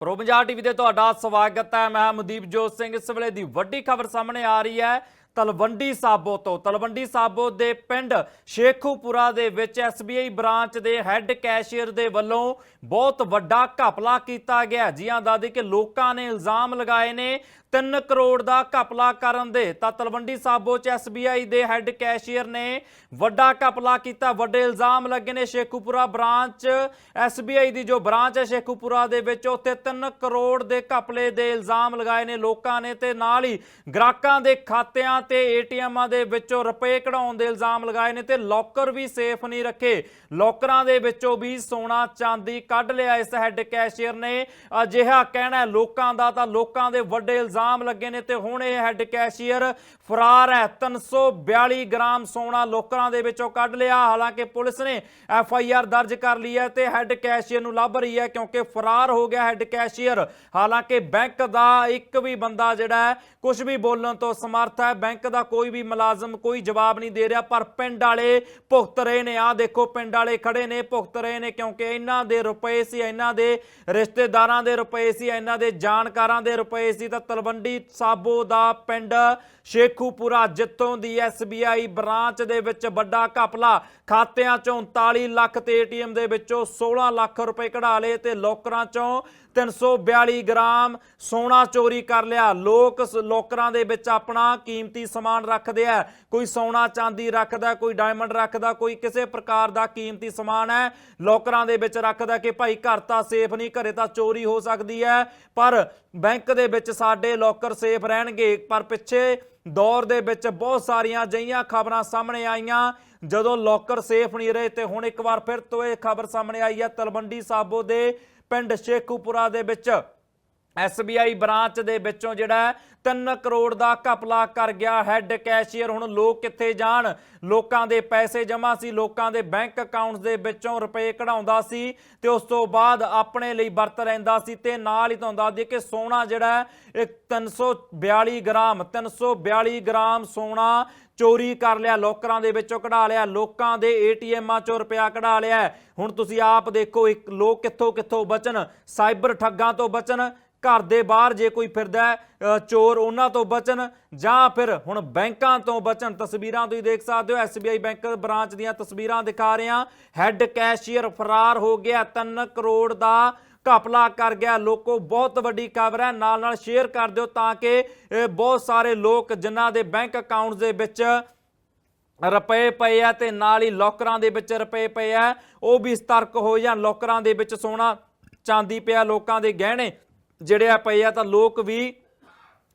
Pro Punjab TV ਤੇ ਤੁਹਾਡਾ ਸਵਾਗਤ ਹੈ। ਮੈਂ ਮਨਦੀਪ ਜੋਤ ਸਿੰਘ। ਇਸ ਵੇਲੇ ਦੀ ਵੱਡੀ ਖਬਰ ਸਾਹਮਣੇ ਆ ਰਹੀ ਹੈ। ਤਲਵੰਡੀ ਸਾਬੋ ਤੋਂ। ਤਲਵੰਡੀ ਸਾਬੋ ਦੇ ਪਿੰਡ ਸ਼ੇਖੂਪੁਰਾ ਦੇ ਵਿੱਚ SBI ਬ੍ਰਾਂਚ ਦੇ ਹੈੱਡ ਕੈਸ਼ੀਅਰ ਦੇ ਵੱਲੋਂ ਬਹੁਤ ਵੱਡਾ ਘਪਲਾ ਕੀਤਾ ਗਿਆ। ਜੀਆਂ ਦਾਦੀ ਕਿ ਲੋਕਾਂ ਨੇ ਇਲਜ਼ਾਮ ਲਗਾਏ ਨੇ 3 ਕਰੋੜ ਦਾ ਘਪਲਾ ਕਰਨ ਦੇ। ਤਾਂ ਤਲਵੰਡੀ ਸਾਬੋ ਚ SBI ਦੇ ਹੈੱਡ ਕੈਸ਼ੀਅਰ ਨੇ ਵੱਡਾ ਘਪਲਾ ਕੀਤਾ, ਵੱਡੇ ਇਲਜ਼ਾਮ ਲੱਗੇ ਨੇ। ਸ਼ੇਖੂਪੁਰਾ ਬ੍ਰਾਂਚ SBI ਦੀ ਜੋ ਬ੍ਰਾਂਚ ਹੈ ਸ਼ੇਖੂਪੁਰਾ ਦੇ ਵਿੱਚ, ਉੱਥੇ 3 ਕਰੋੜ ਦੇ ਘਪਲੇ ਦੇ ਇਲਜ਼ਾਮ ਲਗਾਏ ਨੇ ਲੋਕਾਂ ਨੇ। ਤੇ ਨਾਲ ਹੀ ਗ੍ਰਾਹਕਾਂ ਦੇ ਖਾਤਿਆਂ ਤੇ ਏਟੀਐਮਾਂ ਦੇ ਵਿੱਚੋਂ ਰੁਪਏ ਕਢਾਉਣ ਦੇ ਇਲਜ਼ਾਮ ਲਗਾਏ ਨੇ ਤੇ ਲੋਕਰ ਵੀ ਸੇਫ ਨਹੀਂ ਰੱਖੇ। ਲੋਕਰਾਂ ਦੇ ਵਿੱਚੋਂ ਵੀ ਸੋਨਾ, ਚਾਂਦੀ ਕੱਢ ਲਿਆ ਇਸ ਹੈੱਡ ਕੈਸ਼ੀਅਰ ਨੇ। ਅਜਿਹਾ ਕਹਿਣਾ ਹੈ, ਲੋਕਾਂ ਦਾ ਤਾਂ ਲੋਕਾਂ ਦੇ ਵੱਡੇ ਇਲਜ਼ਾਮ ਲੱਗੇ ਨੇ ਤੇ ਹੁਣ ਇਹ ਹੈੱਡ ਕੈਸ਼ੀਅਰ ਫਰਾਰ ਹੈ। 342 ਗ੍ਰਾਮ ਸੋਨਾ ਲੋਕਰਾਂ ਦੇ ਵਿੱਚੋਂ ਕੱਢ ਲਿਆ। ਹਾਲਾਂਕਿ ਪੁਲਿਸ ਨੇ ਐਫ ਆਈ ਆਰ ਦਰਜ ਕਰ ਲਈ ਹੈ ਤੇ ਹੈੱਡ ਕੈਸ਼ੀਅਰ ਨੂੰ ਲੱਭ ਰਹੀ ਹੈ ਕਿਉਂਕਿ ਫਰਾਰ ਹੋ ਗਿਆ ਹੈੱਡ ਕੈਸ਼ੀਅਰ। ਹਾਲਾਂਕਿ ਬੈਂਕ ਦਾ ਇੱਕ ਵੀ ਬੰਦਾ ਜਿਹੜਾ ਹੈ ਕੁਝ ਵੀ ਬੋਲਣ ਤੋਂ ਸਮਰਥ ਹੈ। ਬੈਂਕ ਦਾ ਕੋਈ ਵੀ ਮੁਲਾਜ਼ਮ ਕੋਈ ਜਵਾਬ ਨਹੀਂ ਦੇ ਰਿਹਾ, ਪਰ ਪਿੰਡ ਵਾਲੇ ਭੁਗਤ ਰਹੇ ਨੇ। ਆ ਦੇਖੋ, ਪਿੰਡ ਵਾਲੇ ਖੜੇ ਨੇ, ਭੁਗਤ ਰਹੇ ਨੇ, ਕਿਉਂਕਿ ਇਹਨਾਂ ਦੇ ਰੁਪਏ ਸੀ, ਇਹਨਾਂ ਦੇ ਰਿਸ਼ਤੇਦਾਰਾਂ ਦੇ ਰੁਪਏ ਸੀ, ਇਹਨਾਂ ਦੇ ਜਾਣਕਾਰਾਂ ਦੇ ਰੁਪਏ ਸੀ। ਤਾਂ ਤਲਵੰਡੀ ਸਾਬੋ ਦਾ ਪਿੰਡ ਸ਼ੇਖੂਪੁਰਾ, ਜਿੱਥੋਂ ਦੀ SBI ਬ੍ਰਾਂਚ ਦੇ ਵਿੱਚ ਵੱਡਾ ਘਪਲਾ, ਖਾਤਿਆਂ ਚੋਂ 39 ਲੱਖ ਤੇ ਏਟੀਐਮ ਦੇ ਵਿੱਚੋਂ 16 ਲੱਖ ਰੁਪਏ ਕਢਾ ਲਏ ਤੇ ਲੋਕਰਾਂ ਚੋਂ 342 ਗ੍ਰਾਮ ਸੋਨਾ ਚੋਰੀ ਕਰ ਲਿਆ। ਲੋਕ ਲੋਕਰਾਂ ਦੇ ਵਿੱਚ ਆਪਣਾ ਕੀਮਤੀ ਸਮਾਨ ਰੱਖਦੇ ਆ। ਕੋਈ ਸੋਨਾ, ਚਾਂਦੀ ਰੱਖਦਾ, ਕੋਈ ਡਾਇਮੰਡ ਰੱਖਦਾ, ਕੋਈ ਕਿਸੇ ਪ੍ਰਕਾਰ ਦਾ ਕੀਮਤੀ ਸਮਾਨ ਹੈ। ਲੋਕਰਾਂ ਦੇ ਵਿੱਚ ਰੱਖਦਾ ਕਿ ਭਾਈ ਘਰ ਤਾਂ ਸੇਫ ਨਹੀਂ, ਘਰੇ ਤਾਂ ਚੋਰੀ ਹੋ ਸਕਦੀ ਹੈ। ਪਰ ਬੈਂਕ ਦੇ ਵਿੱਚ ਸਾਡੇ ਲੋਕਰ ਸੇਫ ਰਹਿਣਗੇ। ਪਰ ਪਿੱਛੇ ਦੌਰ ਦੇ ਵਿੱਚ ਬਹੁਤ ਸਾਰੀਆਂ ਅਜਿਹੀਆਂ ਖਬਰਾਂ ਸਾਹਮਣੇ ਆਈਆਂ। ਜਦੋਂ ਲੋਕਰ ਸੇਫ ਨਹੀਂ ਰਹੇ ਤੇ ਹੁਣ ਇੱਕ ਵਾਰ ਫਿਰ ਤੋਂ ਇਹ ਖਬਰ ਸਾਹਮਣੇ ਆਈ ਹੈ। ਤਲਵੰਡੀ ਸਾਬੋ ਦੇ ਪਿੰਡ ਸ਼ੇਖੂਪੁਰਾ ਦੇ ਵਿੱਚ SBI ਬ੍ਰਾਂਚ ਦੇ ਵਿੱਚੋਂ ਜਿਹੜਾ 3 ਕਰੋੜ ਦਾ ਘਪਲਾ ਕਰ ਗਿਆ। ਹੈੱਡ ਕੈਸ਼ੀਅਰ ਹੁਣ ਲੋਕ ਕਿੱਥੇ ਜਾਣ? ਲੋਕਾਂ ਦੇ ਪੈਸੇ ਜਮ੍ਹਾਂ ਸੀ। ਲੋਕਾਂ ਦੇ ਬੈਂਕ ਅਕਾਊਂਟਸ ਦੇ ਵਿੱਚੋਂ ਰੁਪਏ ਕਢਾਉਂਦਾ ਸੀ ਤੇ ਉਸ ਤੋਂ ਬਾਅਦ ਆਪਣੇ ਲਈ ਵਰਤ ਲੈਂਦਾ ਸੀ ਤੇ ਨਾਲ ਹੀ ਤੁਹਾਨੂੰ ਦੱਸ ਦਈਏ ਕਿ ਸੋਨਾ ਜਿਹੜਾ ਹੈ, ਇਹ 342 ਗ੍ਰਾਮ 342 ਗ੍ਰਾਮ ਸੋਨਾ ਚੋਰੀ ਕਰ ਲਿਆ। ਲੋਕਰਾਂ ਦੇ ਵਿੱਚੋਂ ਕਢਾ ਲਿਆ। ਲੋਕਾਂ ਦੇ ਏਟੀਐਮਾਂ ਚੋਂ ਰੁਪਇਆ ਕਢਾ ਲਿਆ। ਹੁਣ ਤੁਸੀਂ ਆਪ ਦੇਖੋ ਇੱਕ ਲੋਕ ਕਿੱਥੋਂ ਕਿੱਥੋਂ ਬਚਣ? ਸਾਈਬਰ ਠੱਗਾਂ ਤੋਂ ਬਚਣ? ਘਰ ਦੇ ਬਾਹਰ ਜੇ ਕੋਈ ਫਿਰਦਾ ਚੋਰ ਉਹਨਾਂ ਤੋਂ ਬਚਣ ਜਾਂ ਫਿਰ ਹੁਣ ਬੈਂਕਾਂ ਤੋਂ ਬਚਣ, ਤਸਵੀਰਾਂ ਤੁਸੀਂ ਦੇਖ ਸਕਦੇ ਹੋ SBI ਬੈਂਕ ਬ੍ਰਾਂਚ ਦੀਆਂ ਤਸਵੀਰਾਂ ਦਿਖਾ ਰਹੇ। ਹਾਂ ਹੈੱਡ ਕੈਸ਼ੀਅਰ ਫਰਾਰ ਹੋ ਗਿਆ 3 ਕਰੋੜ ਦਾ ਘਪਲਾ ਕਰ ਗਿਆ। ਲੋਕੋ, ਬਹੁਤ ਵੱਡੀ ਖਬਰ ਹੈ ਨਾਲ ਨਾਲ ਸ਼ੇਅਰ ਕਰ ਦਿਓ ਤਾਂ ਕਿ ਬਹੁਤ ਸਾਰੇ ਲੋਕ ਜਿਨ੍ਹਾਂ ਦੇ ਬੈਂਕ ਅਕਾਊਂਟਸ ਦੇ ਵਿੱਚ ਰੁਪਏ ਪਏ ਆ ਤੇ ਨਾਲ ਹੀ ਲੋਕਰਾਂ ਦੇ ਵਿੱਚ ਰੁਪਏ ਪਏ ਆ, ਉਹ ਵੀ ਸਤਰਕ ਹੋ ਜਾਣ। ਲੋਕਰਾਂ ਦੇ ਵਿੱਚ ਸੋਨਾ ਚਾਂਦੀ ਪਿਆ ਲੋਕਾਂ ਦੇ ਗਹਿਣੇ। ਜਿਹੜੇ ਆ ਪਏ ਆ ਤਾਂ ਲੋਕ ਵੀ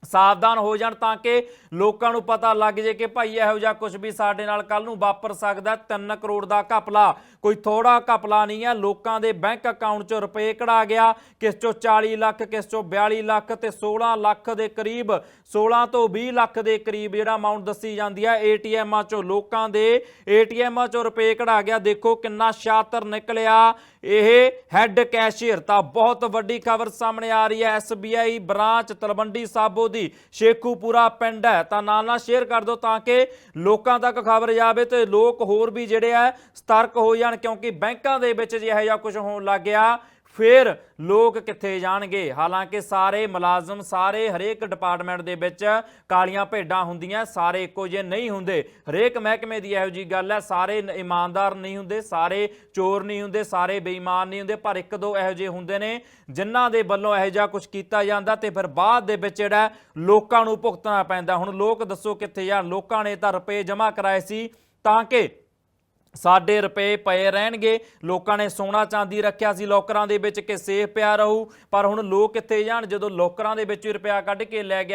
ਸਾਵਧਾਨ ਹੋ ਜਾਣ ਤਾਂ ਕਿ ਲੋਕਾਂ ਨੂੰ ਪਤਾ ਲੱਗ ਜੇ ਕਿ ਭਾਈ ਇਹੋ ਜਿਹਾ ਕੁਝ ਵੀ ਸਾਡੇ ਨਾਲ ਕੱਲ ਨੂੰ ਵਾਪਰ ਸਕਦਾ 3 ਕਰੋੜ ਦਾ ਘਪਲਾ। ਕੋਈ ਥੋੜਾ ਘਪਲਾ ਨਹੀਂ ਹੈ। ਲੋਕਾਂ ਦੇ ਬੈਂਕ ਅਕਾਊਂਟ 'ਚੋਂ ਰੁਪਏ ਕਢਾ ਗਿਆ। ਕਿਸ 'ਚੋਂ 40 ਲੱਖ, ਕਿਸ 'ਚੋਂ 42 ਲੱਖ ਤੇ 16 ਲੱਖ ਦੇ ਕਰੀਬ 16 ਤੋਂ 20 ਲੱਖ ਦੇ ਕਰੀਬ ਜਿਹੜਾ ਅਮਾਉਂਟ ਦੱਸੀ ਜਾਂਦੀ ਹੈ, ਏਟੀਐਮਾਂ 'ਚੋਂ ਲੋਕਾਂ ਦੇ ਏਟੀਐਮਾਂ 'ਚੋਂ ਰੁਪਏ ਕਢਾ ਗਿਆ। ਦੇਖੋ ਕਿੰਨਾ ਸ਼ਾਤਰ ਨਿਕਲਿਆ। ਇਹ ਹੈੱਡ ਕੈਸ਼ੀਅਰ ਤਾਂ ਬਹੁਤ ਵੱਡੀ ਖਬਰ ਸਾਹਮਣੇ ਆ ਰਹੀ ਹੈ। SBI ਬ੍ਰਾਂਚ ਤਲਵੰਡੀ ਸਾਬੋ ਦੀ ਸ਼ੇਖੂਪੁਰਾ ਪਿੰਡ ਹੈ। ਤਾਂ ਨਾਲ ਨਾਲ ਸ਼ੇਅਰ ਕਰ ਦਿਓ ਤਾਂ ਕਿ ਲੋਕਾਂ ਤੱਕ ਖਬਰ ਜਾਵੇ ਤੇ ਲੋਕ ਹੋਰ ਵੀ ਜਿਹੜੇ ਆ ਸਤਰਕ ਹੋ ਜਾਣ, ਕਿਉਂਕਿ ਬੈਂਕਾਂ ਦੇ ਵਿੱਚ ਜੇ ਇਹੋ ਜਿਹਾ ਕੁਝ ਹੋਣ ਲੱਗ ਗਿਆ ਫਿਰ ਲੋਕ ਕਿੱਥੇ ਜਾਣਗੇ? ਹਾਲਾਂਕਿ ਸਾਰੇ ਮੁਲਾਜ਼ਮ, ਸਾਰੇ ਹਰੇਕ ਡਿਪਾਰਟਮੈਂਟ ਦੇ ਵਿੱਚ ਕਾਲੀਆਂ ਭੇਡਾਂ ਹੁੰਦੀਆਂ, ਸਾਰੇ ਇੱਕੋ ਜਿਹੇ ਨਹੀਂ ਹੁੰਦੇ। ਹਰੇਕ ਮਹਿਕਮੇ ਦੀ ਇਹੋ ਜੀ ਗੱਲ ਹੈ, ਸਾਰੇ ਇਮਾਨਦਾਰ ਨਹੀਂ ਹੁੰਦੇ, ਸਾਰੇ ਚੋਰ ਨਹੀਂ ਹੁੰਦੇ, ਸਾਰੇ ਬੇਈਮਾਨ ਨਹੀਂ ਹੁੰਦੇ, ਪਰ ਇੱਕ ਦੋ ਇਹੋ ਜਿਹੇ ਹੁੰਦੇ ਨੇ ਜਿਨ੍ਹਾਂ ਦੇ ਵੱਲੋਂ ਇਹੋ ਜਿਹਾ ਕੁਝ ਕੀਤਾ ਜਾਂਦਾ ਤੇ ਫਿਰ ਬਾਅਦ ਦੇ ਵਿੱਚ ਜਿਹੜਾ ਲੋਕਾਂ ਨੂੰ ਭੁਗਤਣਾ ਪੈਂਦਾ। ਹੁਣ ਲੋਕ ਦੱਸੋ ਕਿੱਥੇ ਜਾਣ ਲੋਕਾਂ ਨੇ ਤਾਂ ਰੁਪਏ ਜਮ੍ਹਾਂ ਕਰਾਏ ਸੀ ਤਾਂ ਕਿ ਸਾਡੇ ਰੁਪਏ ਪਏ ਰਹਿਣਗੇ। ਲੋਕਾਂ ਨੇ ਸੋਨਾ ਚਾਂਦੀ ਰੱਖਿਆ ਸੀ। ਲੋਕਰਾਂ ਦੇ ਵਿੱਚ ਕਿ ਸੇਫ ਪਿਆ ਰਹੂ। ਪਰ ਹੁਣ ਲੋਕ ਕਿੱਥੇ ਜਾਣ? ਜਦੋਂ ਲੋਕਰਾਂ ਦੇ ਵਿੱਚ ਹੀ ਰੁਪਇਆ ਕੱਢ ਕੇ ਲੈ ਗਿਆ